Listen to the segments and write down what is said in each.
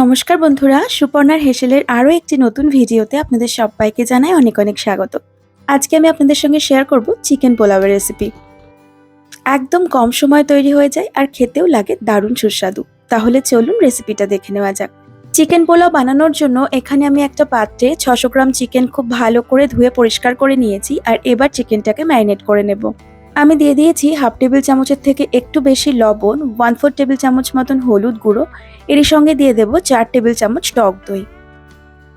নমস্কার বন্ধুরা, সুপর্ণার হেসেলের আরও একটি নতুন ভিডিওতে আপনাদের সবাইকে জানাই অনেক অনেক স্বাগত। আজকে আমি আপনাদের সঙ্গে শেয়ার করব চিকেন পোলাওয়ের রেসিপি একদম কম সময় তৈরি হয়ে যায় আর খেতেও লাগে দারুণ সুস্বাদু। তাহলে চলুন রেসিপিটা দেখে নেওয়া যাক। চিকেন পোলাও বানানোর জন্য এখানে আমি একটা পাত্রে ছশো গ্রাম চিকেন খুব ভালো করে ধুয়ে পরিষ্কার করে নিয়েছি আর এবার চিকেনটাকে ম্যারিনেট করে নেব। আমি দিয়ে দিয়েছি হাফ টেবিল চামচের থেকে একটু বেশি লবণ ওয়ান ফোর টেবিল চামচ মতন হলুদ গুঁড়ো এর সঙ্গে দিয়ে দেব চার টেবিল চামচ টক দই।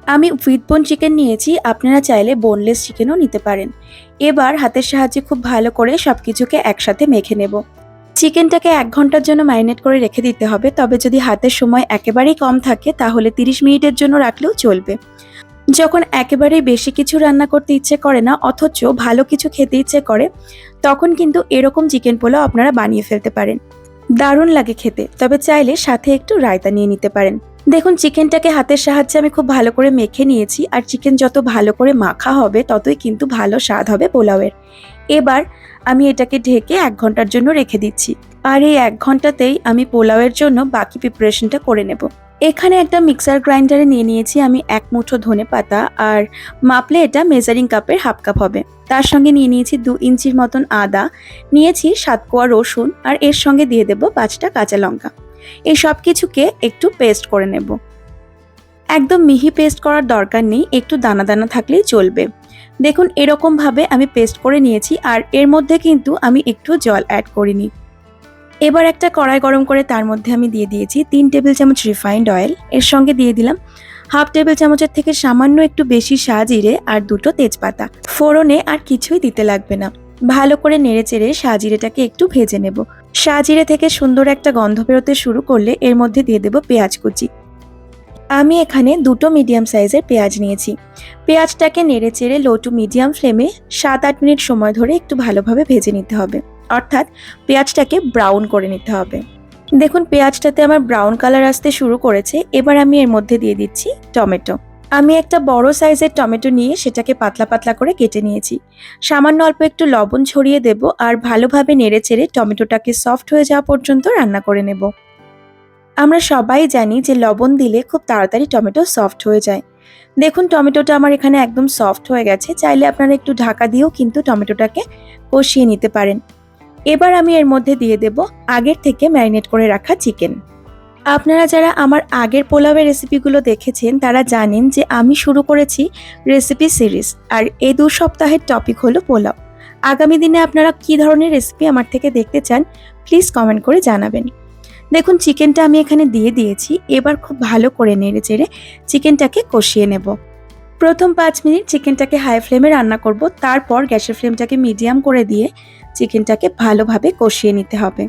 আমি উইথ বোন চিকেন নিয়েছি, আপনারা চাইলে বোনলেস চিকেনও নিতে পারেন। এবার হাতের সাহায্যে খুব ভালো করে সব কিছুকে একসাথে মেখে নেব। চিকেনটাকে এক ঘণ্টার জন্য ম্যারিনেট করে রেখে দিতে হবে, তবে যদি হাতের সময় একেবারেই কম থাকে, তাহলে তিরিশ মিনিটের জন্য রাখলেও চলবে। যখন একেবারেই বেশি কিছু রান্না করতে ইচ্ছে করে না, অথচ ভালো কিছু খেতে ইচ্ছে করে, তখন কিন্তু এরকম চিকেন পোলাও আপনারা বানিয়ে ফেলতে পারেন। দারুণ লাগে খেতে, তবে চাইলে সাথে একটু রায়তা নিয়ে নিতে পারেন। দেখুন চিকেনটাকে হাতের সাহায্যে আমি খুব ভালো করে মেখে নিয়েছি, আর চিকেন যত ভালো করে মাখা হবে, ততই কিন্তু ভালো স্বাদ হবে পোলাওয়ের। এবার আমি এটাকে ঢেকে এক ঘণ্টার জন্য রেখে দিচ্ছি, আর এই এক ঘন্টাতেই আমি পোলাওয়ের জন্য বাকি প্রিপারেশনটা করে নেব। এখানে একটা মিক্সার গ্রাইন্ডারে নিয়ে নিয়েছি আমি এক মুঠো ধনে পাতা আর মাপলে এটা মেজারিং কাপের হাফ কাপ হবে। তার সঙ্গে নিয়ে নিয়েছি দু ইঞ্চির মতন আদা, নিয়েছি সাত কোয়া রসুন আর এর সঙ্গে দিয়ে দেব পাঁচটা কাঁচা লঙ্কা। এই সব কিছুকে একটু পেস্ট করে নেব। একদম মিহি পেস্ট করার দরকার নেই, একটু দানা দানা থাকলেই চলবে। দেখুন এরকমভাবে আমি পেস্ট করে নিয়েছি আর এর মধ্যে কিন্তু আমি একটু জল অ্যাড করিনি। এবার একটা কড়াই গরম করে তার মধ্যে আমি দিয়ে দিয়েছি তিন টেবিল চামচ রিফাইন্ড অয়েল এর সঙ্গে দিয়ে দিলাম হাফ টেবিল চামচের থেকে সামান্য একটু বেশি সাজিরে আর দুটো তেজপাতা। ফোড়নে আর কিছুই দিতে লাগবে না। ভালো করে নেড়ে চেড়ে সাজিরেটাকে একটু ভেজে নেব। সাজিরে থেকে সুন্দর একটা গন্ধ বেরোতে শুরু করলে এর মধ্যে দিয়ে দেব পেঁয়াজ কুচি। আমি এখানে দুটো মিডিয়াম সাইজের পেঁয়াজ নিয়েছি। পেঁয়াজটাকে নেড়ে চেড়ে লো টু মিডিয়াম ফ্লেমে সাত আট মিনিট সময় ধরে একটু ভালোভাবে ভেজে নিতে হবে। অর্থাৎ পেঁয়াজটাকে ব্রাউন করে নিতে হবে। দেখুন, পেঁয়াজটাতে আমার ব্রাউন কালার আসতে শুরু করেছে। এবার আমি এর মধ্যে দিয়ে দিচ্ছি টমেটো। আমি একটা বড় সাইজের টমেটো নিয়ে সেটাকে পাতলা পাতলা করে কেটে নিয়েছি। সামান্য অল্প একটু লবণ ছড়িয়ে দেব আর ভালোভাবে নেড়ে চেড়ে টমেটোটাকে সফট হয়ে যাওয়া পর্যন্ত রান্না করে নেব। আমরা সবাই জানি যে লবণ দিলে খুব তাড়াতাড়ি টমেটো সফট হয়ে যায়। দেখুন, টমেটোটা আমার এখানে একদম সফট হয়ে গেছে। চাইলে আপনারা একটু ঢাকা দিয়েও কিন্তু টমেটোটাকে কষিয়ে নিতে পারেন। এবার আমি এর মধ্যে দিয়ে দেব আগের থেকে ম্যারিনেট করে রাখা চিকেন। আপনারা যারা আমার আগের পোলাওয়ের রেসিপিগুলো দেখেছেন, তারা জানেন যে আমি শুরু করেছি রেসিপি সিরিজ, আর এই দু সপ্তাহের টপিক হলো পোলাও। আগামী দিনে আপনারা কী ধরনের রেসিপি আমার থেকে দেখতে চান, প্লিজ কমেন্ট করে জানাবেন। দেখুন, চিকেনটা আমি এখানে দিয়ে দিয়েছি, এবার খুব ভালো করে নেড়ে চেড়ে চিকেনটাকে কষিয়ে নেব। প্রথম পাঁচ মিনিট চিকেনটাকে হাই ফ্লেমে রান্না করব, তারপর গ্যাসের ফ্লেমটাকে মিডিয়াম করে দিয়ে চিকেনটাকে ভালোভাবে কষিয়ে নিতে হবে।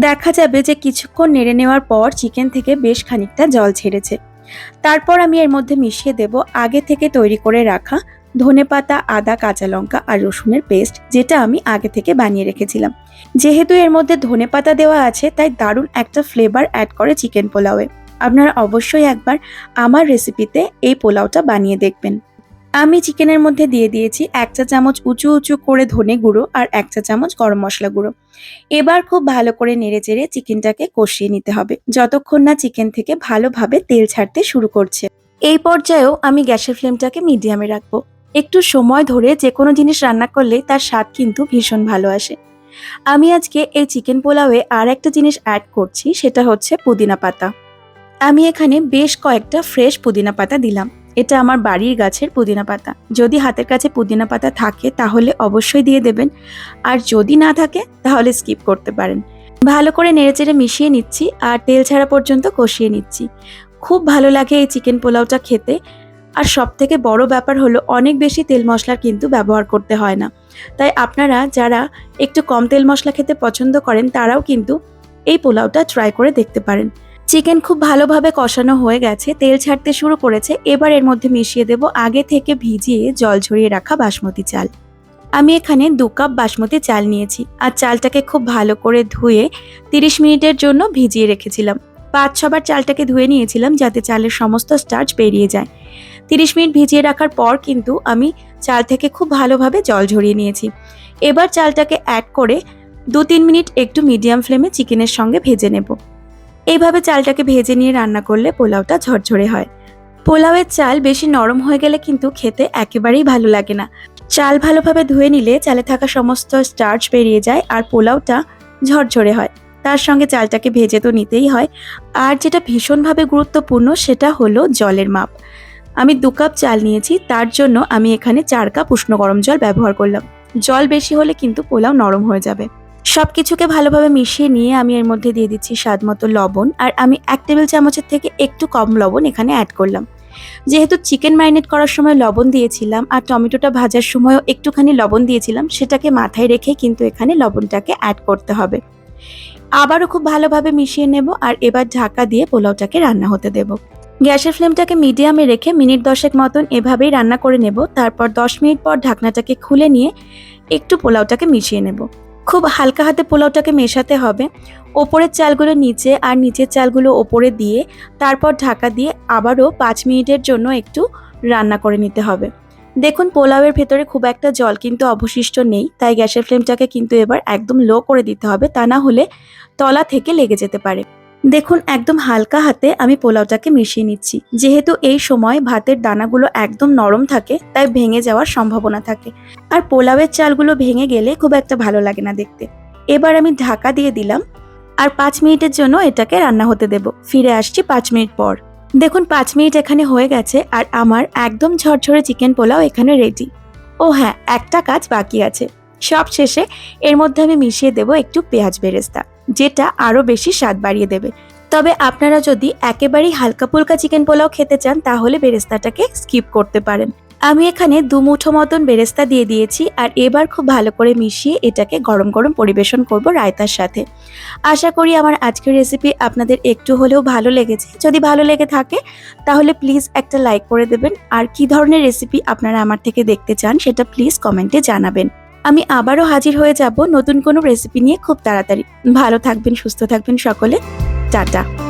দেখা যাবে যে কিছুক্ষণ নেড়ে নেওয়ার পর চিকেন থেকে বেশ খানিকটা জল ছেড়েছে। তারপর আমি এর মধ্যে মিশিয়ে দেব আগে থেকে তৈরি করে রাখা ধনেপাতা, আদা, কাঁচা লঙ্কা আর রসুনের পেস্ট, যেটা আমি আগে থেকে বানিয়ে রেখেছিলাম। যেহেতু এর মধ্যে ধনেপাতা দেওয়া আছে, তাই দারুণ একটা ফ্লেভার অ্যাড করে চিকেন পোলাওয়ে। আপনারা অবশ্যই একবার আমার রেসিপিতে এই পোলাওটা বানিয়ে দেখবেন। আমি চিকেনের মধ্যে দিয়ে দিয়েছি এক চা চামচ উঁচু উঁচু করে ধনে গুঁড়ো আর এক চা চামচ গরম মশলা গুঁড়ো। এবার খুব ভালো করে নেড়ে চেড়ে চিকেনটাকে কষিয়ে নিতে হবে। যতক্ষণ না চিকেন থেকে ভালোভাবে তেল ছাড়তে শুরু করছে। এই পর্যায়েও আমি গ্যাসের ফ্লেমটাকে মিডিয়ামে রাখব। একটু সময় ধরে যে কোনো জিনিস রান্না করলে তার স্বাদ কিন্তু ভীষণ ভালো আসে। আমি আজকে এই চিকেন পোলাওয়ে আর একটা জিনিস অ্যাড করছি, সেটা হচ্ছে পুদিনা পাতা। আমি এখানে বেশ কয়েকটা ফ্রেশ পুদিনা পাতা দিলাম। এটা আমার বাড়ির গাছের পুদিনা পাতা। যদি হাতের কাছে পুদিনা পাতা থাকে, তাহলে অবশ্যই দিয়ে দেবেন। আর যদি না থাকে, তাহলে স্কিপ করতে পারেন। ভালো করে নেড়েচেড়ে মিশিয়ে নিচ্ছি আর তেল ছাড়া পর্যন্ত কষিয়ে নিচ্ছি। খুব ভালো লাগে এই চিকেন পোলাওটা খেতে। আর সব থেকে বড় ব্যাপার হলো, অনেক বেশি তেল মশলার কিন্তু ব্যবহার করতে হয় না। তাই আপনারা যারা একটু কম তেল মশলা খেতে পছন্দ করেন, তারাও কিন্তু এই পোলাওটা ট্রাই করে দেখতে পারেন। চিকেন খুব ভালোভাবে কষানো হয়ে গেছে, তেল ছাড়তে শুরু করেছে, এবার এর মধ্যে মিশিয়ে দেব আগে থেকে ভিজিয়ে জল ঝরিয়ে রাখা বাসমতি চাল। আমি এখানে দু কাপ বাসমতি চাল নিয়েছি আর চালটাকে খুব ভালো করে ধুয়ে তিরিশ মিনিটের জন্য ভিজিয়ে রেখেছিলাম। পাঁচ ছবার চালটাকে ধুয়ে নিয়েছিলাম যাতে চালের সমস্ত স্টার্চ বেরিয়ে যায়। তিরিশ মিনিট ভিজিয়ে রাখার পর কিন্তু আমি চাল থেকে খুব ভালোভাবে জল ঝরিয়ে নিয়েছি। এবার চালটাকে অ্যাড করে দু তিন মিনিট একটু মিডিয়াম ফ্লেমে চিকেনের সঙ্গে ভেজে নেব। এইভাবে চালটাকে ভেজে নিয়ে রান্না করলে পোলাওটা ঝরঝরে হয়। পোলাওয়ের চাল বেশি নরম হয়ে গেলে কিন্তু খেতে একেবারেই ভালো লাগে না। চাল ভালোভাবে ধুয়ে নিলে চালে থাকা সমস্ত স্টার্চ বেরিয়ে যায় আর পোলাওটা ঝরঝরে হয়। তার সঙ্গে চালটাকে ভেজে তো নিতেই হয়। আর যেটা ভীষণভাবে গুরুত্বপূর্ণ সেটা হলো জলের মাপ। আমি দু কাপ চাল নিয়েছি, তার জন্য আমি এখানে চার কাপ উষ্ণ গরম জল ব্যবহার করলাম। জল বেশি হলে কিন্তু পোলাও নরম হয়ে যাবে। সব কিছুকে ভালোভাবে মিশিয়ে নিয়ে আমি এর মধ্যে দিয়ে দিচ্ছি স্বাদ মতো লবণ, আর আমি এক টেবিল চামচের থেকে একটু কম লবণ এখানে অ্যাড করলাম। যেহেতু চিকেন ম্যারিনেট করার সময় লবণ দিয়েছিলাম আর টমেটোটা ভাজার সময়ও একটুখানি লবণ দিয়েছিলাম, সেটাকে মাথায় রেখে কিন্তু এখানে লবণটাকে অ্যাড করতে হবে। আবারও খুব ভালোভাবে মিশিয়ে নেব আর এবার ঢাকা দিয়ে পোলাওটাকে রান্না হতে দেব। গ্যাসের ফ্লেমটাকে মিডিয়ামে রেখে মিনিট দশেক মতন এভাবেই রান্না করে নেব, তারপর দশ মিনিট পর ঢাকনাটাকে খুলে নিয়ে একটু পোলাওটাকে মিশিয়ে নেব। খুব হালকা হাতে পোলাওটাকে মেশাতে হবে। ওপরের চালগুলো নিচে আর নিচের চালগুলো ওপরে দিয়ে তারপর ঢাকা দিয়ে আবারও পাঁচ মিনিটের জন্য একটু রান্না করে নিতে হবে। দেখুন, পোলাওয়ের ভেতরে খুব একটা জল কিন্তু অবশিষ্ট নেই, তাই গ্যাসের ফ্লেমটাকে কিন্তু এবার একদম লো করে দিতে হবে। তা না হলে তলা থেকে লেগে যেতে পারে। দেখুন, একদম হালকা হাতে আমি পোলাওটাকে মিশিয়ে নিচ্ছি। যেহেতু এই সময় ভাতের দানাগুলো একদম নরম থাকে, তাই ভেঙে যাওয়ার সম্ভাবনা থাকে। আর পোলাওয়ের চালগুলো ভেঙে গেলে খুব একটা ভালো লাগে না দেখতে। এবার আমি ঢাকা দিয়ে দিলাম, আর পাঁচ মিনিটের জন্য এটাকে রান্না হতে দেব। ফিরে আসছি পাঁচ মিনিট পর। দেখুন, পাঁচ মিনিট এখানে হয়ে গেছে, আর আমার একদম ঝরঝরে চিকেন পোলাও এখানে রেডি ও হ্যাঁ একটা কাজ বাকি আছে। সব শেষে এর মধ্যে আমি মিশিয়ে দেব একটু পেঁয়াজ বেরেস্তা। যেটা আরও বেশি স্বাদ বাড়িয়ে দেবে। তবে আপনারা যদি একেবারেই হালকা ফুলকা চিকেন পোলাও খেতে চান, তাহলে বেরেস্তাটাকে স্কিপ করতে পারেন। আমি এখানে দু মুঠো মতন বেরেস্তা দিয়ে দিয়েছি আর এবার খুব ভালো করে মিশিয়ে এটাকে গরম গরম পরিবেশন করব রায়তার সাথে। আশা করি আমার আজকের রেসিপি আপনাদের একটু হলেও ভালো লেগেছে। যদি ভালো লেগে থাকে, তাহলে প্লিজ একটা লাইক করে দেবেন। আর কি ধরনের রেসিপি আপনারা আমার থেকে দেখতে চান, সেটা প্লিজ কমেন্টে জানাবেন। আমি আবারও হাজির হয়ে যাব নতুন কোনো রেসিপি নিয়ে খুব তাড়াতাড়ি। ভালো থাকবেন, সুস্থ থাকবেন সকলে। টাটা।